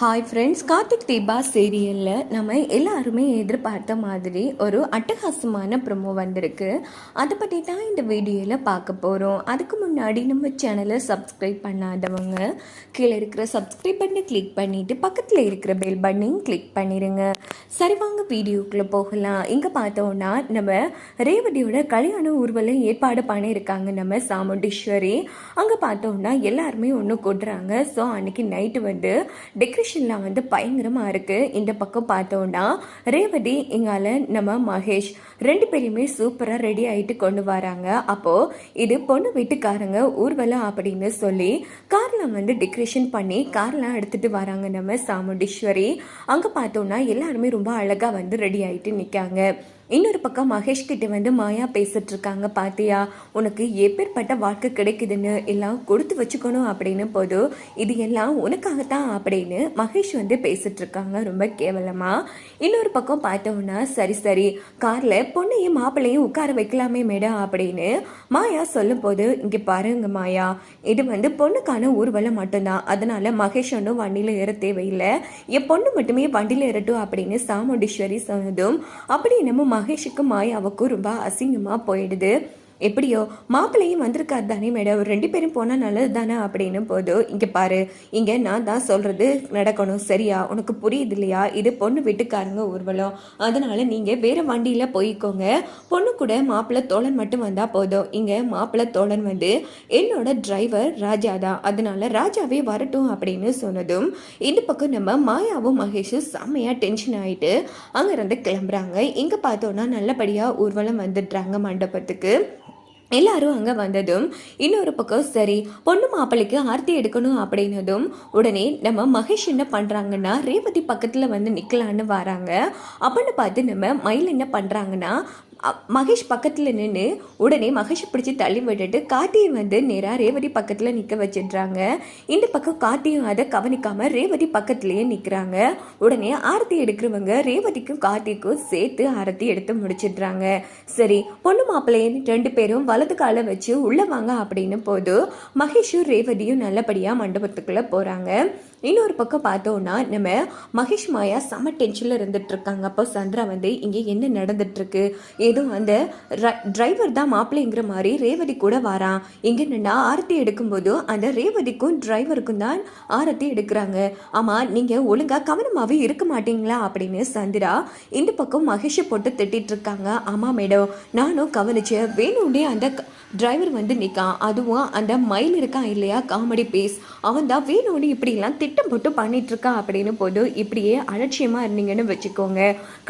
Hi friends Karthik Deepa சீரியலில் நம்ம எல்லாருமே எதிர்பார்த்த மாதிரி ஒரு அட்டகாசமான ப்ரொமோ வந்திருக்கு. அதை பற்றி தான் இந்த வீடியோவில் பார்க்க போகிறோம் அதுக்கு முன்னாடி நம்ம சேனலை சப்ஸ்கிரைப் பண்ணாதவங்க கீழே இருக்கிற சப்ஸ்கிரைப் பண்ணி கிளிக் பண்ணிவிட்டு பக்கத்தில் இருக்கிற பெல் பட்டனையும் கிளிக் பண்ணிடுங்க சரி வாங்க வீடியோக்குள்ளே போகலாம். இங்கே பார்த்தோன்னா நம்ம ரேவதியோட கல்யாண ஊர்வலம் ஏற்பாடு பண்ணியிருக்காங்க நம்ம சாமுண்டீஸ்வரி. அங்கே பார்த்தோன்னா எல்லாருமே ஒன்று கொடுறாங்க. ஸோ அன்னைக்கு நைட்டு வந்து சுச்சுவேஷன்லாம் வந்து பயங்கரமாக இருக்குது இந்த பக்கம் பார்த்தோன்னா ரேவதி இங்கால நம்ம மகேஷ். ரெண்டு பேரையுமே சூப்பராக ரெடி ஆகிட்டு கொண்டு வராங்க. அப்போது இது பொண்ணு வீட்டுக்காரங்க ஊர்வலம் அப்படின்னு சொல்லி காரில் வந்து டெக்கரேஷன் பண்ணி கார்லாம் எடுத்துகிட்டு வராங்க நம்ம சாமுண்டீஸ்வரி. அங்கே பார்த்தோன்னா எல்லாருமே ரொம்ப அழகாக வந்து ரெடி ஆகிட்டு நிற்காங்க இன்னொரு பக்கம் மகேஷ் கிட்ட வந்து மாயா பேசிட்டு இருக்காங்க பாத்தியா உனக்கு எப்பேற்பட்ட வாழ்க்கை கிடைக்குதுன்னு எல்லாம் கொடுத்து வச்சுக்கணும் அப்படின்னு போது இது எல்லாம் உனக்காகத்தான் அப்படின்னு மகேஷ் வந்து பேசிட்டு இருக்காங்க ரொம்ப கேவலமா. இன்னொரு பக்கம் பார்த்தோம்னா சரி சரி கார்ல பொண்ணையும் மாப்பிள்ளையும் உட்கார வைக்கலாமே மேடம் அப்படின்னு மாயா சொல்லும் போது இங்க பாருங்க மாயா இது வந்து பொண்ணுக்கான ஊர்வலம் மட்டும்தான். அதனால மகேஷ் ஒன்றும் வண்டியில ஏற தேவையில்லை. என் பொண்ணு மட்டுமே வண்டியில ஏறட்டும் அப்படின்னு சாமுண்டீஸ்வரி சொன்னதும் அப்படி நம்ம மகேஷுக்கு மாயாவுக்கும் ரொம்ப அசிங்கமாக போயிடுது. எப்படியோ மாப்பிள்ளையும் வந்திருக்காரு தானே மேடம். ரெண்டு பேரும் போனால் நல்லது தானே அப்படின்னு போதும் இங்கே பாரு இங்கே நான் தான் சொல்கிறது நடக்கணும் சரியா? உனக்கு புரியுது இல்லையா? இது பொண்ணு வீட்டுக்காரங்க ஊர்வலம். அதனால் நீங்கள் வேறு வண்டியில் போய்க்கோங்க. பொண்ணு கூட மாப்பிள்ளை தோழன் மட்டும் வந்தால் போதும். இங்கே மாப்பிள்ளை தோழன் வந்து என்னோட டிரைவர் ராஜா தான். அதனால் ராஜாவே வரட்டும் அப்படின்னு சொன்னதும் இந்த பக்கம் நம்ம மாயாவும் மகேஷும் செம்மையாக டென்ஷன் ஆகிட்டு அங்கேருந்து கிளம்புறாங்க. இங்கே பார்த்தோன்னா நல்லபடியாக ஊர்வலம் வந்துடுறாங்க மண்டபத்துக்கு. எல்லாரும் அங்கே வந்ததும் இன்னொரு பக்கம் சரி பொண்ணு மாப்பிள்ளைக்கு ஆர்த்தி எடுக்கணும் அப்படின்னதும் உடனே நம்ம மகேஷ் என்ன பண்ணுறாங்கன்னா ரேவதி பக்கத்தில் வந்து நிற்கலான்னு வராங்க. அப்படின்னு பார்த்து நம்ம மயில் என்ன பண்ணுறாங்கன்னா மகேஷ் பக்கத்தில் நின்று உடனே மகேஷை பிடிச்சி தள்ளி விட்டுட்டு கார்த்தியை வந்து நேராக ரேவதி பக்கத்தில் நிற்க வச்சிடுறாங்க. இந்த பக்கம் கார்த்தியும் அதை கவனிக்காமல் ரேவதி பக்கத்துலேயே நிற்கிறாங்க உடனே ஆரத்தி எடுக்கிறவங்க ரேவதிக்கும் கார்த்திக்கும் சேர்த்து ஆரத்தி எடுத்து முடிச்சிடுறாங்க. சரி பொண்ணு மாப்பிள்ளையும் ரெண்டு பேரும் வலது காலை வச்சு உள்ளே வாங்க அப்படின்னு போது மகேஷும் ரேவதியும் நல்லபடியாக மண்டபத்துக்குள்ளே போகிறாங்க இன்னொரு பக்கம் பார்த்தோன்னா நம்ம மகேஷ் மாயா செம்ம டென்ஷனில் இருந்துட்டுருக்காங்க. அப்போ சந்திரா வந்து இங்கே என்ன நடந்துட்டுருக்கு? ஏதோ அந்த டிரைவர் தான் மாப்பிள்ளைங்கிற மாதிரி ரேவதி கூட வாரான். இங்கே நின்னா ஆரத்தி எடுக்கும்போது அந்த ரேவதிக்கும் டிரைவருக்கும் தான் ஆரத்தி எடுக்கிறாங்க. ஆமாம் நீங்கள் ஒழுங்காக கவனமாகவே இருக்க மாட்டீங்களா? அப்படின்னு சந்திரா இந்த பக்கம் மகேஷை போட்டு திட்டிட்டு இருக்காங்க ஆமாம் மேடம் நானும் கவனிச்சேன். வேணும்னே அந்த டிரைவர் வந்து நிற்கான் அதுவும் அந்த மயில் இருக்கான் இல்லையா? காமெடி பேஸ் அவன் தான் வேணும்னு இப்படிலாம் திட்டு திட்டம் போட்டு பண்ணிட்டு இருக்கான் அப்படின்னு போது இப்படியே அலட்சியமாக இருந்தீங்கன்னு வச்சுக்கோங்க.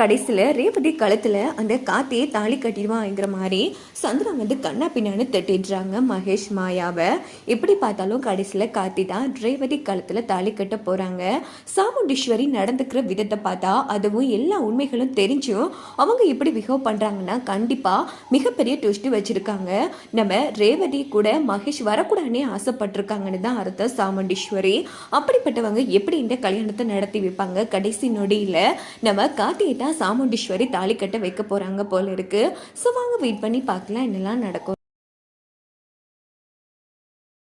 கடைசியில் ரேவதி கழுத்தில் அந்த காத்தையே தாலி கட்டிடுவாங்கிற மாதிரி சந்திரா வந்து கண்ணா பின்னான்னு தட்டிடுறாங்க மகேஷ் மாயாவை. எப்படி பார்த்தாலும் கடைசியில் காத்தி தான் ரேவதி கழுத்தில் தாலி கட்ட போகிறாங்க சாமுண்டீஸ்வரி நடந்துக்கிற விதத்தை பார்த்தா அதுவும் எல்லா உண்மைகளும் தெரிஞ்சும் அவங்க இப்படி பிஹேவ் பண்ணுறாங்கன்னா கண்டிப்பாக மிகப்பெரிய ட்விஸ்ட் வச்சுருக்காங்க. நம்ம ரேவதி கூட மகேஷ் வரக்கூடாதுன்னே ஆசைப்பட்டிருக்காங்கன்னு தான் அர்த்தம் சாமுண்டீஸ்வரி. அப்படிப்பட்டவங்க எப்படி இந்த கல்யாணத்தை நடத்தி வைப்பாங்க? கடைசி நொடியில் நம்ம கார்த்தியை தான் சாமுண்டீஸ்வரி தாலி கட்ட வைக்க போகிறாங்க போல இருக்கு. ஸோ வாங்க வெயிட் பண்ணி பார்க்கலாம் என்னெல்லாம் நடக்கும்.